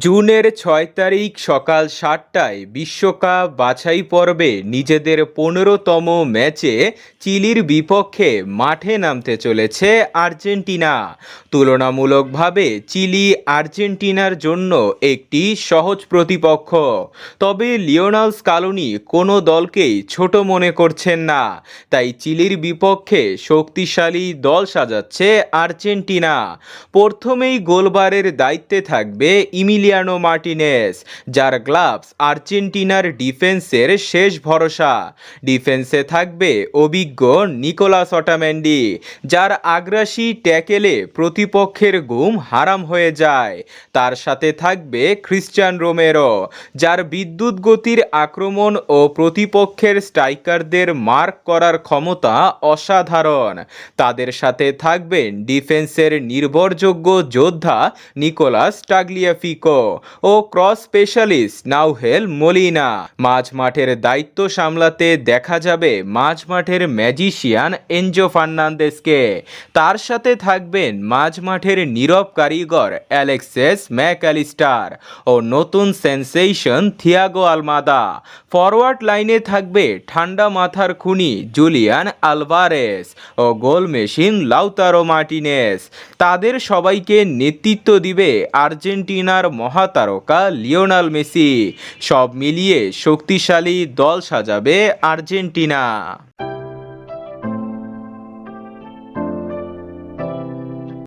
জুনের ছয় তারিখ সকাল সাতটায় বিশ্বকাপ বাছাই পর্বে নিজেদের পনেরোতম ম্যাচে চিলির বিপক্ষে মাঠে নামতে চলেছে আর্জেন্টিনা। তুলনামূলকভাবে চিলি আর্জেন্টিনার জন্য একটি সহজ প্রতিপক্ষ। তবে লিওনাল স্কালোনি কোনো দলকেই ছোট মনে করছেন না। তাই চিলির বিপক্ষে শক্তিশালী দল সাজাচ্ছে আর্জেন্টিনা। প্রথমেই গোলবারের দায়িত্বে থাকবে ইমিলিয়ানো মার্টিনেস যার গ্লাভস আর্জেন্টিনার ডিফেন্সের শেষ ভরসা। ডিফেন্সে থাকবে অভিজ্ঞ নিকোলাস অটামেন্ডি যার আগ্রাসী ট্যাকেলে প্রতিপক্ষের গুম হারাম হয়ে যায়। তার সাথে থাকবে খ্রিস্টান রোমেরো যার বিদ্যুৎ গতির আক্রমণ ও প্রতিপক্ষের স্ট্রাইকারদের মার্ক করার ক্ষমতা অসাধারণ। তাদের সাথে থাকবেন ডিফেন্সের নির্ভরযোগ্য যোদ্ধা নিকোলাস টাগলিয়াফিকো ও ক্রস স্পেশালিস্ট নাউহেল মলিনা। মাঝ মাঠের দায়িত্ব সামলাতে দেখা যাবে মাঝ মাঠের ম্যাজিশিয়ান এনজো ফার্নান্দেসকে তার সাথে থাকবেন মাঝ মাঠের নীরব কারিগর অ্যালেক্সেস ম্যাকঅ্যালিস্টার ও নতুন সেন্সেশন থিয়াগো আলমাদা। ফরওয়ার্ড লাইনে থাকবে ঠান্ডা মাথার খুনি জুলিয়ান আলভারেস ও গোল মেশিন লাউতারো মার্টিনেস। তাদের সবাইকে নেতৃত্ব দিবে আর্জেন্টিনার মহাতারকা লিওনাল মেসি। সব মিলিয়ে শক্তিশালী দল সাজাবে আর্জেন্টিনা।